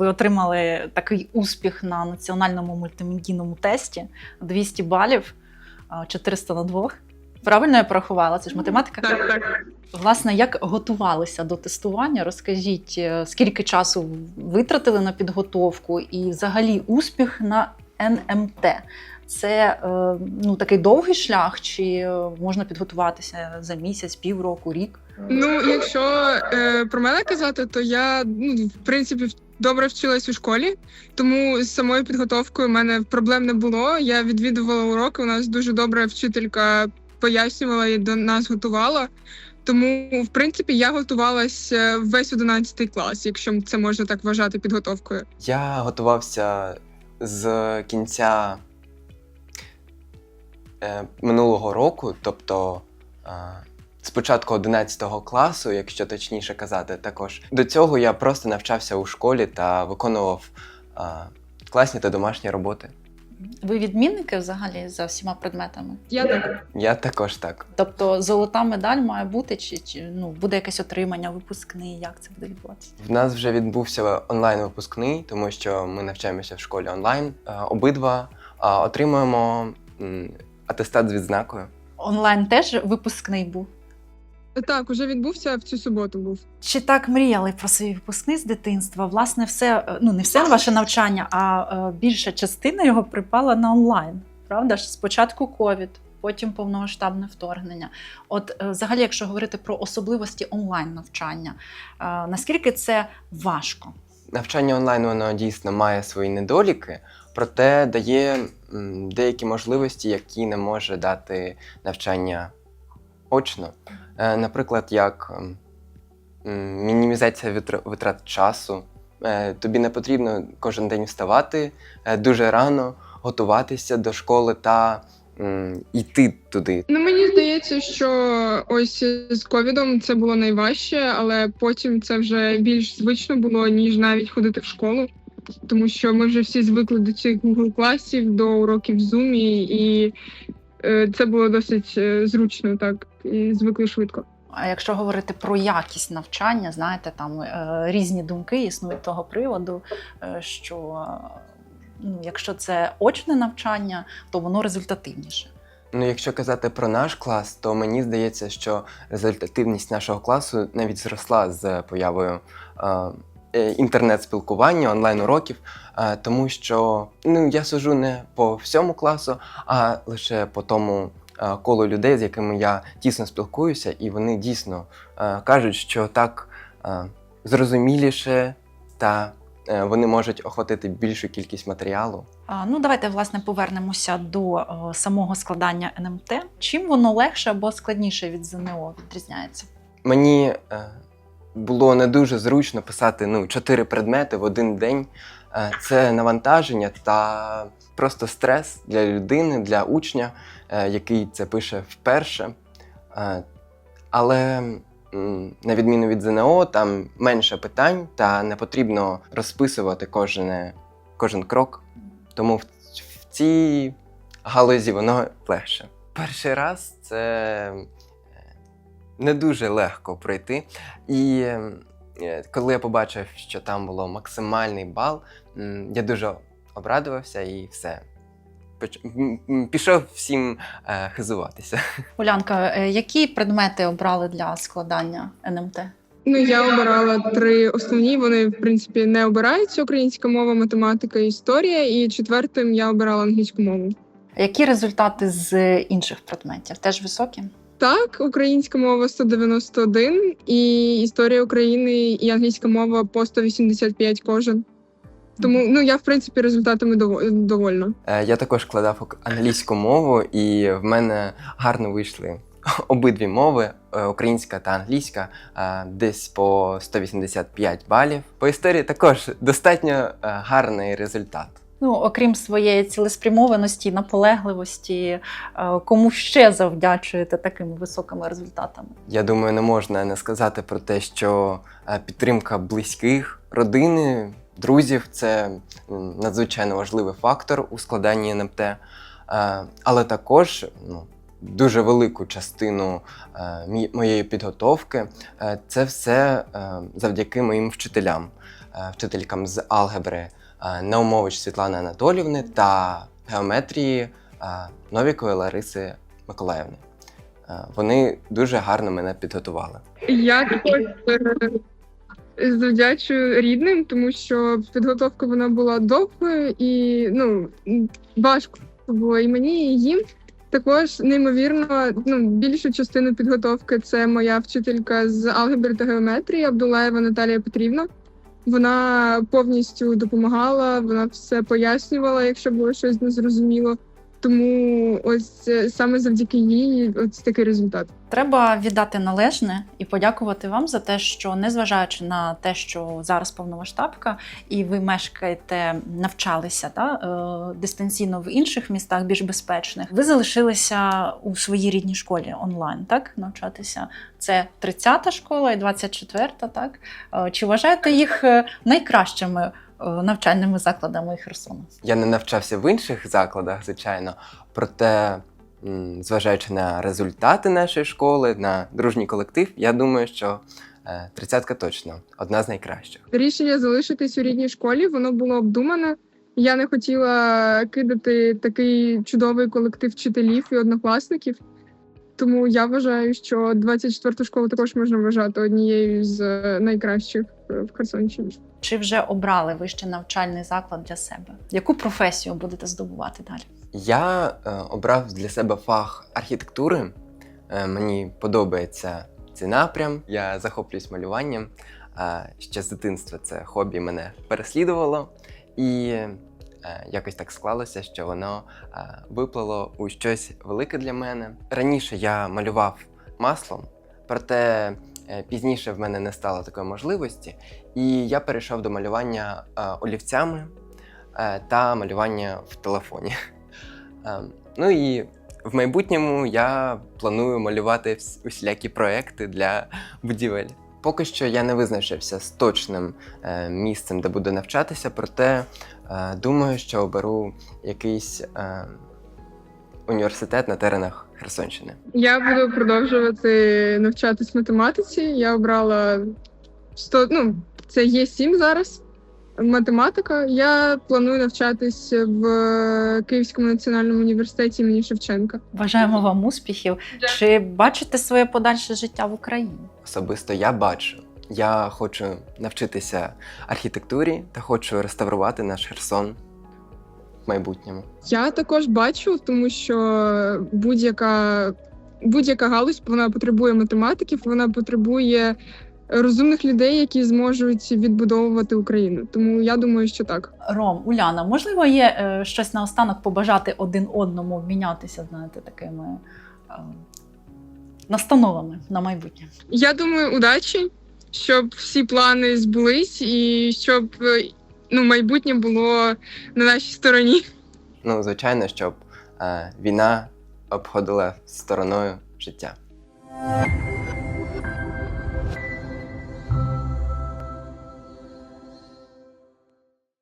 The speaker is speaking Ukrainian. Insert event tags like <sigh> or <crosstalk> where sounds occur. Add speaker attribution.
Speaker 1: Ви отримали такий успіх на національному мультимедійному тесті 200 балів, 400 на двох. Правильно я порахувала? Це ж математика?
Speaker 2: Так, так.
Speaker 1: Власне, як готувалися до тестування? Розкажіть, е, скільки часу витратили на підготовку і взагалі успіх на НМТ? Це е, ну, такий довгий шлях, чи е, можна підготуватися за місяць, півроку, рік?
Speaker 2: Ну, якщо е, про мене казати, то я ну, в принципі добре вчилась у школі, тому з самою підготовкою в мене проблем не було. Я відвідувала уроки. У нас дуже добра вчителька пояснювала і до нас готувала. Тому, в принципі, я готувалась е, весь 11 клас, якщо це можна так вважати підготовкою.
Speaker 3: Я готувався з кінця е, минулого року, тобто е, з початку 11 класу, якщо точніше казати, також. До цього я просто навчався у школі та виконував е, класні та домашні роботи.
Speaker 1: Ви відмінники взагалі за всіма предметами?
Speaker 2: Я так.
Speaker 3: Я також так.
Speaker 1: Тобто золота медаль має бути, чи, чи ну, буде якесь отримання, випускний, як це буде відбуватися?
Speaker 3: В нас вже відбувся онлайн випускний, тому що ми навчаємося в школі онлайн. Обидва отримуємо атестат з відзнакою.
Speaker 1: Онлайн теж випускний був.
Speaker 2: Так, уже відбувся в цю суботу. Був
Speaker 1: Чи так мріяли про свій випускний з дитинства? Власне, все, е, ну не все ваше навчання, а е, більша частина його припала на онлайн. Правда ж? Спочатку ковід, потім повномасштабне вторгнення. От, е, взагалі, якщо говорити про особливості онлайн навчання, наскільки це важко?
Speaker 3: Навчання онлайн воно дійсно має свої недоліки, проте дає деякі можливості, які не може дати навчання очно. Е, Наприклад, як ем, мінімізація витр- витрат часу. Е, Тобі не потрібно кожен день вставати е, дуже рано, готуватися до школи та йти туди.
Speaker 2: Ну мені здається, що ось з ковідом це було найважче, але потім це вже більш звично було, ніж навіть ходити в школу. Тому що ми вже всі звикли до цих класів, до уроків в Zoom, і це було досить е, зручно, так і звикли швидко.
Speaker 1: А якщо говорити про якість навчання, знаєте, там е, різні думки існують того приводу, е, що е, ну, якщо це очне навчання, то воно результативніше.
Speaker 3: Ну, якщо казати про наш клас, то мені здається, що результативність нашого класу навіть зросла з появою е, е, інтернет-спілкування, онлайн-уроків, е, тому що ну, я сужу не по всьому класу, а лише по тому е, колу людей, з якими я тісно спілкуюся, і вони дійсно е, кажуть, що так е, зрозуміліше та е, вони можуть охватити більшу кількість матеріалу.
Speaker 1: Ну, давайте власне повернемося до е, самого складання НМТ. Чим воно легше або складніше від ЗНО відрізняється?
Speaker 3: Мені е, було не дуже зручно писати ну, чотири предмети в один день. Е, це навантаження та просто стрес для людини, для учня, е, який це пише вперше. Е, але на відміну від ЗНО, там менше питань та не потрібно розписувати кожне, кожен крок. Тому в, в цій галузі воно легше. Перший раз це не дуже легко пройти. І е, коли я побачив, що там було максимальний бал, я дуже обрадувався і все. Пішов всім е, хизуватися. <laughs>
Speaker 1: Улянка, е, які предмети обрали для складання НМТ?
Speaker 2: Ну, я обирала три основні. Вони, в принципі, не обираються: українська мова, математика і історія. І четвертим я обирала англійську мову.
Speaker 1: Які результати з інших предметів? Теж високі?
Speaker 2: Так, українська мова 191, і історія України і англійська мова по 185 кожен. Тому ну я в принципі результатами дово- довольна.
Speaker 3: Е, Я також складав ок- англійську мову, і в мене гарно вийшли <laughs> обидві мови е, українська та англійська, е, десь по 185 балів. По історії також достатньо гарний результат.
Speaker 1: Ну, окрім своєї цілеспрямованості, наполегливості, е, кому ще завдячуєте такими високими результатами?
Speaker 3: Я думаю, не можна не сказати про те, що е, підтримка близьких, родини, друзів це надзвичайно важливий фактор у складанні НМТ. Е, Але також ну, дуже велику частину моєї підготовки це все завдяки моїм вчителям. вчителькам з алгебри Наумович Світлани Анатолівни та геометрії Новікової Лариси Миколаївни. Вони дуже гарно мене підготували.
Speaker 2: Я також е, завдячую рідним, тому що підготовка вона була довгою і ну важко було і мені, і їм. Також неймовірно, ну більшу частину підготовки це моя вчителька з алгебри та геометрії Абдулаєва Наталія Петрівна. Вона повністю допомагала, вона все пояснювала, якщо було щось незрозуміло. Тому ось е, саме завдяки їй ось такий результат.
Speaker 1: Треба віддати належне і подякувати вам за те, що незважаючи на те, що зараз повномасштабка, і ви мешкаєте, навчалися да, е, дистанційно в інших містах, більш безпечних, ви залишилися у своїй рідній школі онлайн, так навчатися. Це 30-та школа і 24-та, так? Е, Чи вважаєте їх найкращими навчальними закладами Херсону?
Speaker 3: Я не навчався в інших закладах, звичайно, проте, зважаючи на результати нашої школи, на дружній колектив, я думаю, що е, тридцятка точно одна з найкращих.
Speaker 2: Рішення залишитись у рідній школі воно було обдумане. Я не хотіла кидати такий чудовий колектив вчителів і однокласників. Тому я вважаю, що 24-ту школу також можна вважати однією з е, найкращих е, в Херсонщині.
Speaker 1: Чи вже обрали вищий навчальний заклад для себе? Яку професію будете здобувати далі?
Speaker 3: Я е, обрав для себе фах архітектури. Е, мені подобається цей напрям. Я захоплююсь малюванням. Е, ще з дитинства це хобі мене переслідувало, і якось так склалося, що воно е, виплило у щось велике для мене. Раніше я малював маслом, проте е, пізніше в мене не стало такої можливості, і я перейшов до малювання е, олівцями е, та малювання в телефоні. <laughs> Ем, Ну і в майбутньому я планую малювати усілякі проекти для будівель. Поки що я не визначився з точним е, місцем, де буду навчатися, проте е, думаю, що оберу якийсь е, університет на теренах Херсонщини.
Speaker 2: Я буду продовжувати навчатись математиці. Я обрала 100, ну, це є 7 зараз. Математика. Я планую навчатись в Київському національному університеті імені Шевченка.
Speaker 1: Бажаємо вам успіхів. Чи бачите своє подальше життя в Україні?
Speaker 3: Особисто я бачу. Я хочу навчитися архітектурі та хочу реставрувати наш Херсон в майбутньому.
Speaker 2: Я також бачу, тому що будь-яка будь-яка галузь вона потребує математиків, вона потребує розумних людей, які зможуть відбудовувати Україну. Тому я думаю, що так.
Speaker 1: Ром, Уляна, можливо, є е, щось наостанок побажати один одному обмінятися, знаєте, такими е, настановами на майбутнє.
Speaker 2: Я думаю, удачі, щоб всі плани збулись, і щоб е, ну майбутнє було на нашій стороні.
Speaker 3: Ну, звичайно, щоб е, війна обходила стороною життя.